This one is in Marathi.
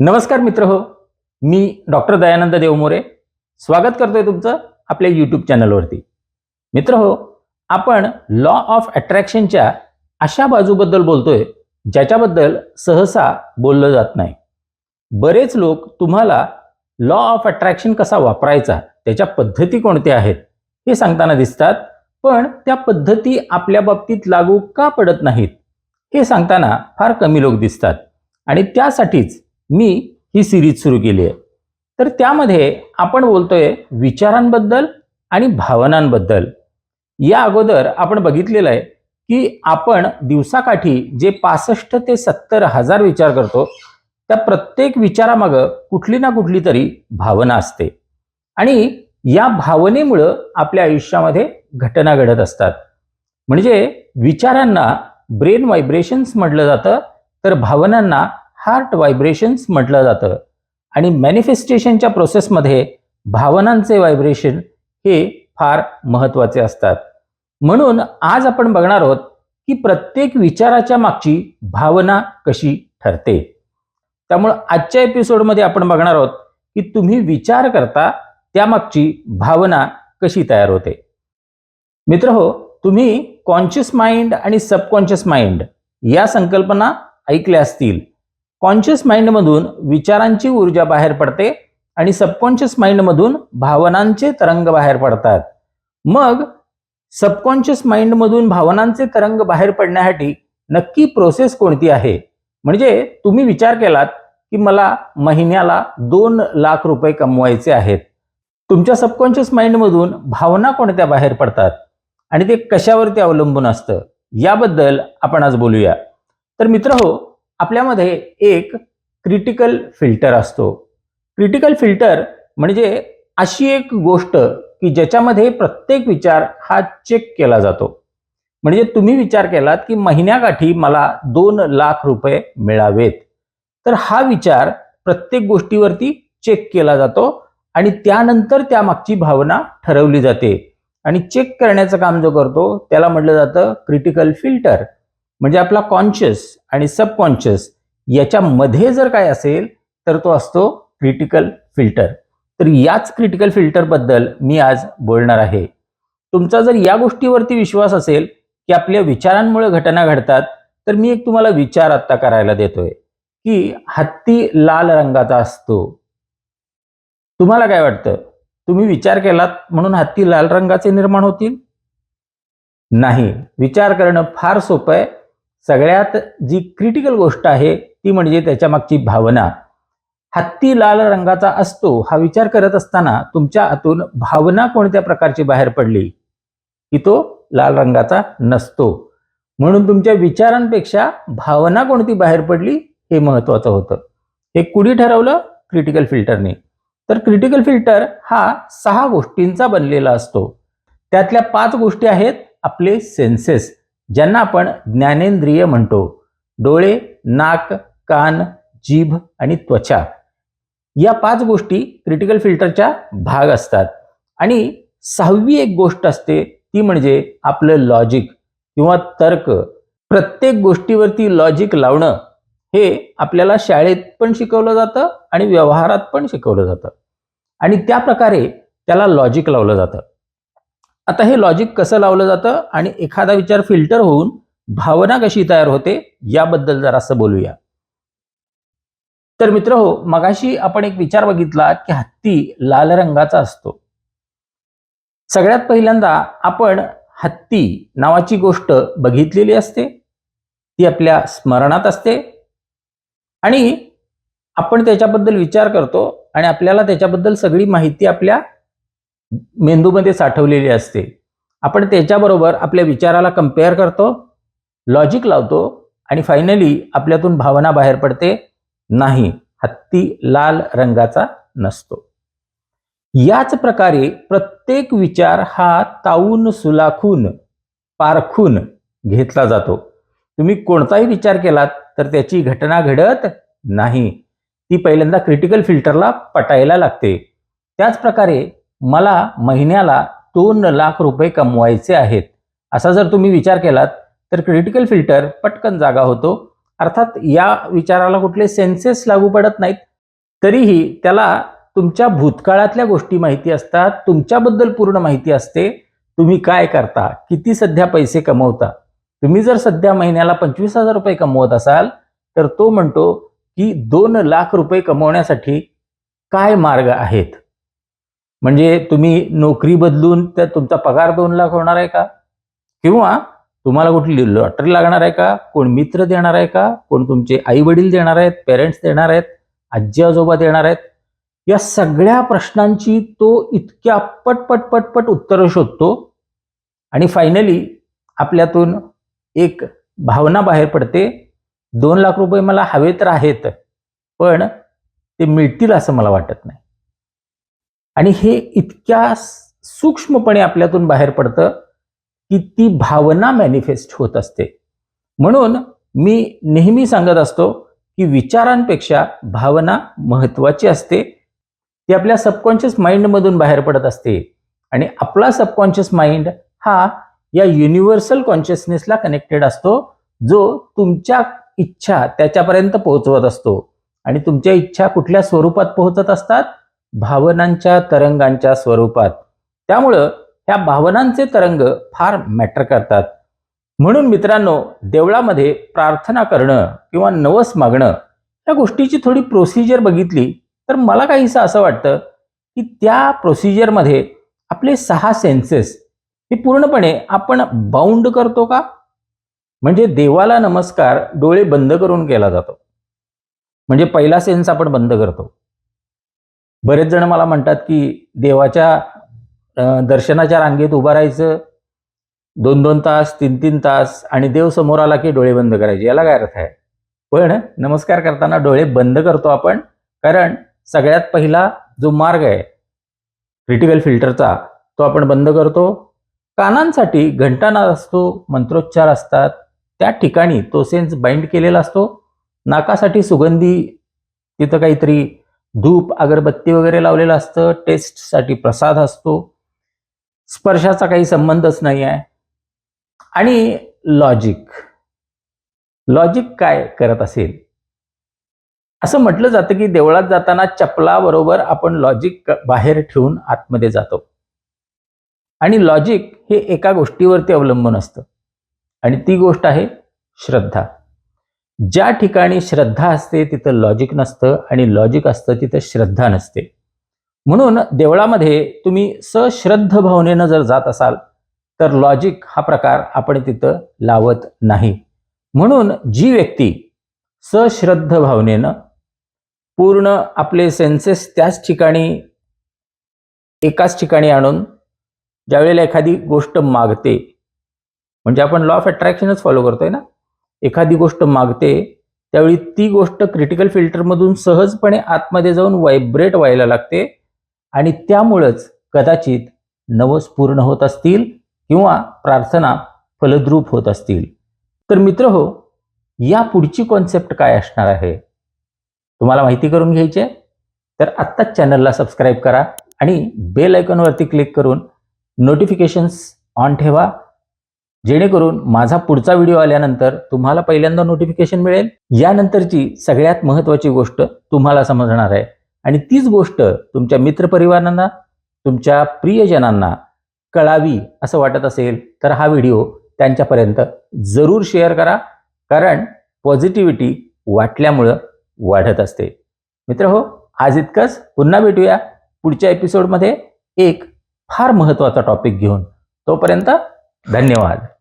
नमस्कार मित्र हो मी डॉक्टर दयानंद देवमोरे. स्वागत करतोय तुमचं आपल्या यूट्यूब चॅनलवरती. मित्र हो आपण लॉ ऑफ अट्रॅक्शनच्या अशा बाजूबद्दल बोलतोय ज्याच्याबद्दल सहसा बोललं जात नाही. बरेच लोक तुम्हाला लॉ ऑफ अट्रॅक्शन कसा वापरायचा त्याच्या पद्धती कोणत्या आहेत हे सांगताना दिसतात पण त्या पद्धती आपल्या बाबतीत लागू का पडत नाहीत हे सांगताना फार कमी लोक दिसतात. आणि त्यासाठीच मी ही सिरीज सुरू केली आहे. तर त्यामध्ये आपण बोलतोय विचारांबद्दल आणि भावनांबद्दल. या अगोदर आपण बघितलेलं आहे की आपण दिवसाकाठी जे पासष्ट ते सत्तर हजार विचार करतो त्या प्रत्येक विचारामागं कुठली ना कुठली तरी भावना असते. आणि या भावनेमुळं आपल्या आयुष्यामध्ये घटना घडत असतात. म्हणजे विचारांना ब्रेन व्हायब्रेशन्स म्हटलं जातं तर भावनांना हार्ट व्हायब्रेशन्स म्हटलं जातं. आणि मॅनिफेस्टेशनच्या प्रोसेसमध्ये भावनांचे व्हायब्रेशन हे फार महत्त्वाचे असतात. म्हणून आज आपण बघणार आहोत की प्रत्येक विचाराच्या मागची भावना कशी ठरते. त्यामुळं आजच्या एपिसोडमध्ये आपण बघणार आहोत की तुम्ही विचार करता त्यामागची भावना कशी तयार होते. मित्र हो तुम्ही कॉन्शियस माइंड आणि सबकॉन्शियस माइंड या संकल्पना ऐकल्या असतील. कॉन्शियस माइंडमधून विचारांची ऊर्जा बाहेर पडते आणि सबकॉन्शियस माइंडमधून भावनांचे तरंग बाहेर पडतात. मग सबकॉन्शियस माइंडमधून भावनांचे तरंग बाहेर पडण्यासाठी नक्की प्रोसेस कोणती आहे? म्हणजे तुम्ही विचार केलात की मला महिन्याला दोन लाख रुपये कमवायचे आहेत. तुमच्या सबकॉन्शियस माइंडमधून भावना कोणत्या बाहेर पडतात? आणि ते कशावरती अवलंबून असतं? याबद्दल आपण आज बोलूया. तर मित्र हो आपल्यामध्ये एक क्रिटिकल फिल्टर असतो. क्रिटिकल फिल्टर म्हणजे अशी एक गोष्ट की ज्याच्यामध्ये प्रत्येक विचार हा चेक केला जातो. म्हणजे तुम्ही विचार केलात की महिन्याकाठी मला दोन लाख रुपये मिळावेत. तर हा विचार प्रत्येक गोष्टीवरती चेक केला जातो आणि त्यानंतर त्यामागची भावना ठरवली जाते. आणि चेक करण्याचं काम जो करतो त्याला म्हटलं जातं क्रिटिकल फिल्टर म्हणजे आपला कॉन्शियस आणि सबकॉन्शियस याच्यामध्ये जर काय असेल तर तो असतो क्रिटिकल फिल्टर तर याच क्रिटिकल फिल्टरबद्दल मी आज बोलणार आहे. तुमचा जर या गोष्टीवरती विश्वास असेल की आपल्या विचारांमुळे घटना घडतात तर मी एक तुम्हाला विचार आत्ता करायला देतोय. की हत्ती लाल रंगाचा असतो. तुम्हाला काय वाटतं? तुम्ही विचार केलात म्हणून हत्ती लाल रंगाचे निर्माण होतील? नाही. विचार करणं फार सोपं आहे. सगळ्यात जी क्रिटिकल गोष्ट आहे ती म्हणजे त्याच्या मागची भावना. हत्ती लाल रंगाचा असतो हा विचार करत असताना तुमच्या आतून भावना कोणत्या प्रकारची बाहेर पडली? की तो लाल रंगाचा नसतो. म्हणून तुमच्या विचारांपेक्षा भावना कोणती बाहेर पडली हे महत्वाचं होतं. हे कुणी ठरवलं? क्रिटिकल फिल्टरने तर क्रिटिकल फिल्टर हा सहा गोष्टींचा बनलेला असतो. त्यातल्या पाच गोष्टी आहेत आपले सेन्सेस ज्यांना आपण ज्ञानेंद्रिय म्हणतो. डोळे नाक कान जीभ आणि त्वचा या पाच गोष्टी क्रिटिकल फिल्टरच्या भाग असतात. आणि सहावी एक गोष्ट असते ती म्हणजे आपलं लॉजिक किंवा तर्क. प्रत्येक गोष्टीवरती लॉजिक लावणं हे आपल्याला शाळेत पण शिकवलं जातं आणि व्यवहारात पण शिकवलं जातं. आणि त्या प्रकारे त्याला लॉजिक लावलं जातं. आता हे लॉजिक कसं लावलं जातं? आणि एखादा विचार फिल्टर होऊन भावना कशी तयार होते? याबद्दल जरासं बोलूया. तर मित्र हो मगाशी आपण एक विचार बघितला की हत्ती लाल रंगाचा असतो. सगळ्यात पहिल्यांदा आपण हत्ती नावाची गोष्ट बघितलेली असते. ती आपल्या स्मरणात असते. आणि आपण त्याच्याबद्दल विचार करतो आणि आपल्याला त्याच्याबद्दल सगळी माहिती आपल्या मेंदूमध्ये साठवलेली असते. आपण त्याच्याबरोबर आपल्या विचाराला कंपेअर करतो लॉजिक लावतो आणि फायनली आपल्यातून भावना बाहेर पडते नाही हत्ती लाल रंगाचा नसतो. याच प्रकारे प्रत्येक विचार हा ताऊन सुलाखून पारखून घेतला जातो. तुम्ही कोणताही विचार केलात तर त्याची घटना घडत नाही. ती पहिल्यांदा क्रिटिकल फिल्टरला पटायला लागते. त्याच प्रकारे मला महिन्याला दोन लाख रुपये कमवायचे आहेत. असा जर तुम्ही विचार केलात तर क्रिटिकल फिल्टर पटकन जागा होतो. अर्थात या विचाराला कुठले सेन्सेस लागू पडत नाहीत. तरीही त्याला तुमच्या भूतकाळातल्या गोष्टी माहिती असतात तुमच्याबद्दल पूर्ण माहिती असते. तुम्ही काय करता? किती सध्या पैसे कमवता? तुम्ही जर सध्या महिन्याला पंचवीस हजार रुपये कमवत असाल तर तो म्हणतो की दोन लाख रुपये कमवण्यासाठी काय मार्ग आहेत? म्हणजे तुम्ही नोकरी बदलून त्या तुमचा पगार दोन लाख होणार आहे का? किंवा तुम्हाला कुठली लॉटरी लागणार आहे का? कोण मित्र देणार आहे का? कोण तुमचे आई वडील देणार आहेत? पेरेंट्स देणार आहेत? आजी आजोबा देणार आहेत? या सगळ्या प्रश्नांची तो इतक्या पटपट पटपट उत्तरं शोधतो आणि फायनली आपल्यातून एक भावना बाहेर पडते. दोन लाख रुपये मला हवे तर आहेत पण ते मिळतील असं मला वाटत नाही. आणि हे इतक्या सूक्ष्मपणे आपल्यातून बाहेर पडतं की ती भावना मॅनिफेस्ट होत असते. म्हणून मी नेहमी सांगत असतो की विचारांपेक्षा भावना महत्त्वाची असते. ती आपल्या सबकॉन्शियस माइंडमधून बाहेर पडत असते. आणि आपला सबकॉन्शियस माइंड हा या युनिव्हर्सल कॉन्शियसनेसला कनेक्टेड असतो जो तुमच्या इच्छा त्याच्यापर्यंत पोहोचवत असतो. आणि तुमच्या इच्छा कुठल्या स्वरूपात पोहोचत असतात? भावनांच्या तरंगांच्या स्वरूपात. त्यामुळं ह्या भावनांचे तरंग फार मॅटर करतात. म्हणून मित्रांनो देवळामध्ये प्रार्थना करणं किंवा नवस मागणं या गोष्टीची थोडी प्रोसिजर बघितली तर मला काहीसं असं वाटतं की त्या प्रोसिजरमध्ये आपले सहा सेन्सेस हे पूर्णपणे आपण बाउंड करतो का? म्हणजे देवाला नमस्कार डोळे बंद करून केला जातो. म्हणजे पहिला सेन्स आपण बंद करतो. बरेच जण मला म्हणतात की देवाच्या दर्शनाच्या रांगेत उभं राहायचं दोन दोन तास तीन तीन तास आणि देव समोर आला की डोळे बंद करायचे. याला काय अर्थ आहे? पण नमस्कार करताना डोळे बंद करतो आपण कारण सगळ्यात पहिला जो मार्ग आहे क्रिटिकल फिल्टरचा तो आपण बंद करतो. कानांसाठी घंटानाद असतो मंत्रोच्चार असतात त्या ठिकाणी तो सेन्स बाइंड केलेला असतो. नाकासाठी सुगंधी तिथं काहीतरी धूप अगरबत्ती वगैरे लावलेलं असतं. टेस्टसाठी प्रसाद असतो. स्पर्शाचा काही संबंधच नाही आहे. आणि लॉजिक लॉजिक काय करत असेल? असं म्हटलं जातं की देवळात जाताना चपलाबरोबर आपण लॉजिक बाहेर ठेवून आतमध्ये जातो. आणि लॉजिक हे एका गोष्टीवरती अवलंबून असतं. आणि ती गोष्ट आहे श्रद्धा. ज्या ठिकाणी श्रद्धा असते तिथं लॉजिक नसतं आणि लॉजिक असतं तिथं श्रद्धा नसते. म्हणून देवळामध्ये तुम्ही सश्रद्ध भावनेनं जर जात असाल तर लॉजिक हा प्रकार आपण तिथं लावत नाही. म्हणून जी व्यक्ती सश्रद्ध भावनेनं पूर्ण आपले सेन्सेस त्याच ठिकाणी एकाच ठिकाणी आणून ज्यावेळेला एखादी गोष्ट मागते म्हणजे आपण लॉ ऑफ अट्रॅक्शनच फॉलो करतोय ना? एखादी गोष्ट मागते त्यावेळी ती गोष्ट क्रिटिकल फिल्टरमधून सहजपणे आतमध्ये जाऊन व्हायब्रेट व्हायला लागते आणि त्यामुळंच कदाचित नवस पूर्ण होत असतील किंवा प्रार्थना फलद्रूप होत असतील. तर मित्र हो या पुढची कॉन्सेप्ट काय असणार आहे? तुम्हाला माहिती करून घ्यायची आहे? तर आत्ताच चॅनलला सबस्क्राईब करा आणि बेल आयकॉनवरती क्लिक करून नोटिफिकेशन्स ऑन ठेवा. जेणेकरून माझा पुढचा व्हिडिओ आल्यानंतर तुम्हाला पहिल्यांदा नोटिफिकेशन मिळेल. यानंतरची सगळ्यात महत्त्वाची गोष्ट तुम्हाला समजणार आहे. आणि तीच गोष्ट तुमच्या मित्रपरिवारांना तुमच्या प्रियजनांना कळावी असं वाटत असेल तर हा व्हिडिओ त्यांच्यापर्यंत जरूर शेअर करा. कारण पॉझिटिव्हिटी वाटल्यामुळं वाढत असते. मित्र हो आज इतकंच. पुन्हा भेटूया पुढच्या एपिसोडमध्ये एक फार महत्त्वाचा टॉपिक घेऊन. तोपर्यंत धन्यवाद.